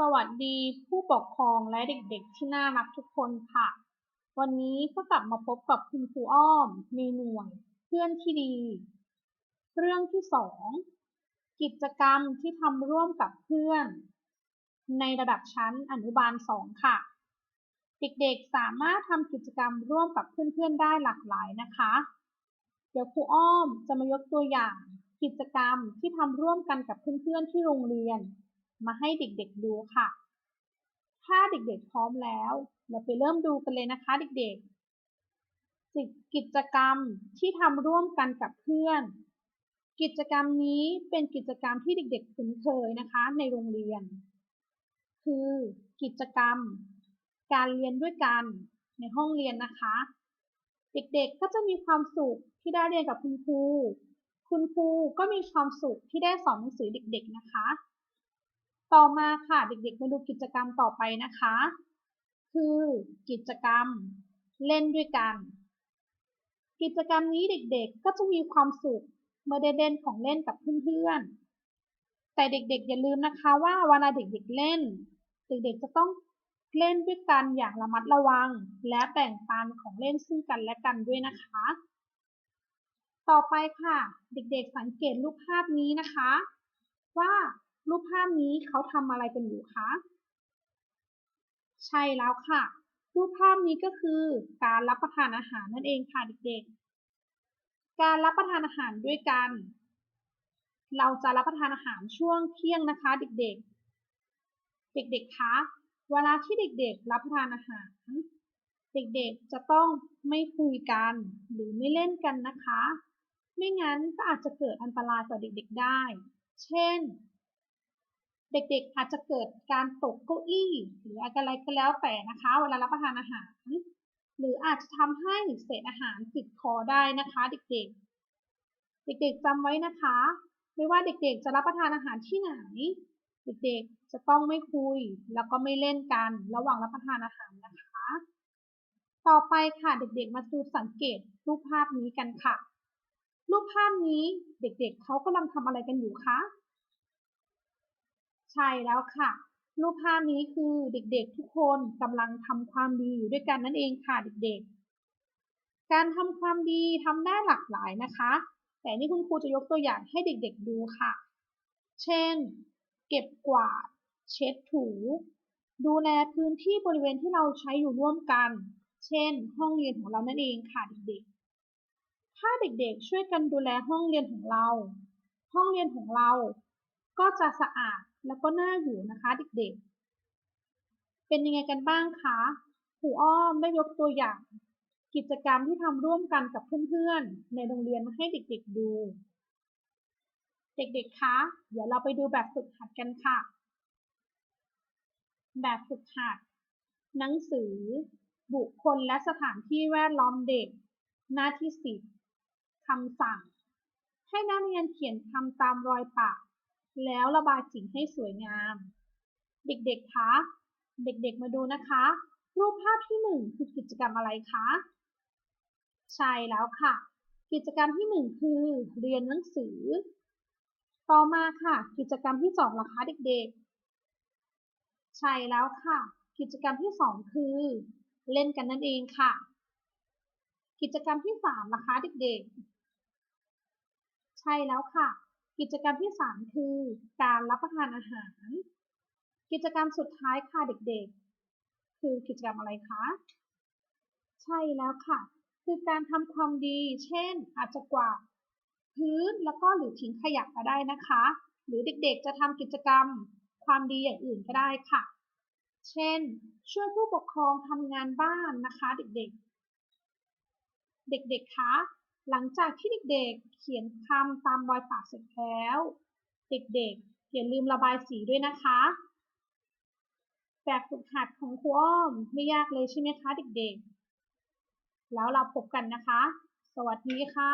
สวัสดีผู้ปกครองและเด็กๆ ที่น่ารักทุกคนค่ะ วันนี้ก็กลับมาพบกับคุณครูอ้อมในหน่วย เพื่อนที่ดี เรื่องที่สองกิจกรรมที่ทำร่วมกับเพื่อน ในระดับชั้นอนุบาลสองค่ะ เด็กๆสามารถทำกิจกรรมร่วมกับเพื่อนๆได้หลากหลายนะคะ เดี๋ยวครูอ้อมจะมายกตัวอย่าง กิจกรรมที่ทำร่วมกันกับเพื่อนๆที่โรงเรียน มาให้เด็กๆดูค่ะ ถ้าเด็กๆพร้อมแล้ว เราไปเริ่มดูกันเลยนะคะเด็กๆ กิจกรรมที่ทำร่วมกันกับเพื่อน กิจกรรมนี้เป็นกิจกรรมที่เด็กๆคุ้นเคยนะคะในโรงเรียน คือกิจกรรม การเรียนด้วยกันในห้องเรียนนะคะ เด็กๆก็จะมีความสุขที่ได้เรียนกับคุณครูคุณครูก็มีความสุขที่ได้สอนหนังสือเด็กๆนะคะ ต่อมาค่ะเด็กๆมาดูกิจกรรมต่อไปนะคะ คือกิจกรรมเล่นด้วยกัน กิจกรรมนี้เด็กๆก็จะมีความสุขเมื่อได้เล่นของเล่นกับเพื่อนๆ แต่เด็กๆอย่าลืมนะคะว่าเวลาเด็กๆเล่น เด็กๆจะต้องเล่นด้วยกันอย่างระมัดระวัง และแบ่งปันของเล่นซึ่งกันและกันด้วยนะคะ ต่อไปค่ะ เด็กๆสังเกตรูปภาพนี้นะคะาพนี้เขาทำอะไรกันอยู่คะ ใช่แล้วค่ะ รูปภาพนี้ก็คือการรับประทานอาหารนั่นเองค่ะเด็กๆ การรับประทานอาหารด้วยกัน เราจะรับประทานอาหารช่วงเที่ยงนะคะ เด็กๆ เด็กๆ คะ เวลาที่เด็กๆ รับประทานอาหาร เด็กๆ จะต้องไม่คุยกันหรือไม่เล่นกันนะคะ ไม่งั้นก็อาจจะเกิดอันตรายต่อเด็กๆ ได้ เช่น เด็กๆอาจจะเกิดการตกเก้าอี้ หรืออะไรก็แล้วแต่นะคะ เวลารับประทานอาหาร หรืออาจจะทำให้เศษอาหารติดคอได้นะคะ เด็กๆ เด็กๆจำไว้นะคะ ไม่ว่าเด็กๆจะรับประทานอาหารที่ไหน เด็กๆจะต้องไม่คุย แล้วก็ไม่เล่นกันระหว่างรับประทานอาหารนะคะ ต่อไปค่ะเด็กๆมาดูสังเกตรูปภาพนี้กันค่ะ รูปภาพนี้เด็กๆเขากำลังทำอะไรกันอยู่คะ ใช่แล้วค่ะ รูปภาพนี้คือเด็กๆทุกคนกำลังทำความดีอยู่ด้วยกันนั่นเองค่ะเด็กๆ การทำความดีทำได้หลากหลายนะคะ แต่นี่คุณครูจะยกตัวอย่างให้เด็กๆดูค่ะ เช่น เก็บกวาด เช็ดถู ดูแลพื้นที่บริเวณที่เราใช้อยู่ร่วมกัน เช่น ห้องเรียนของเรานั่นเองค่ะเด็กๆ ถ้าเด็กๆช่วยกันดูแลห้องเรียนของเรา ห้องเรียนของเราก็จะสะอาด แล้วก็น่าอยู่นะคะเด็กๆ เป็นยังไงกันบ้างคะครูอ้อมได้ยกตัวอย่าง กิจกรรมที่ทำร่วมกันกับเพื่อนๆ ในโรงเรียนมาให้เด็กๆดู เด็กๆ คะ เดี๋ยวเราไปดูแบบฝึกหัดกันค่ะ แบบฝึกหัด หนังสือ บุคคลและสถานที่แวดล้อมเด็ก หน้าที่สิบคำสั่ง ให้นักเรียนเขียนคำตามรอยปาก แล้วระบายสีให้สวยงาม เด็กๆ คะ เด็กๆ มาดูนะคะ รูปภาพที่หนึ่งคือกิจกรรมอะไรคะ ใช่แล้วค่ะ กิจกรรมที่หนึ่งคือเรียนหนังสือ ต่อมาค่ะ กิจกรรมที่สองล่ะคะเด็กๆ ใช่แล้วค่ะ กิจกรรมที่สองคือ เล่นกันนั่นเองค่ะ กิจกรรมที่สามล่ะคะเด็กๆ ใช่แล้วค่ะ กิจกรรมที่ 3 คือการรับประทานอาหาร กิจกรรมสุดท้ายค่ะเด็กๆ คือกิจกรรมอะไรคะ ใช่แล้วค่ะ คือการทำความดี เช่น อาจจะกวาดพื้นแล้วก็หรือทิ้งขยะก็ได้นะคะ หรือเด็กๆ จะทำกิจกรรมความดีอย่างอื่นก็ได้ค่ะ เช่น ช่วยผู้ปกครองทำงานบ้านนะคะ เด็กๆ เด็กๆ คะ หลังจากที่เด็กๆ เขียนคำตามรอยปากเสร็จแล้ว เด็กๆ อย่าลืมระบายสีด้วยนะคะ แบบฝึกหัดของครูอ้อมไม่ยากเลยใช่ไหมคะเด็กๆ แล้วเราพบกันนะคะ สวัสดีค่ะ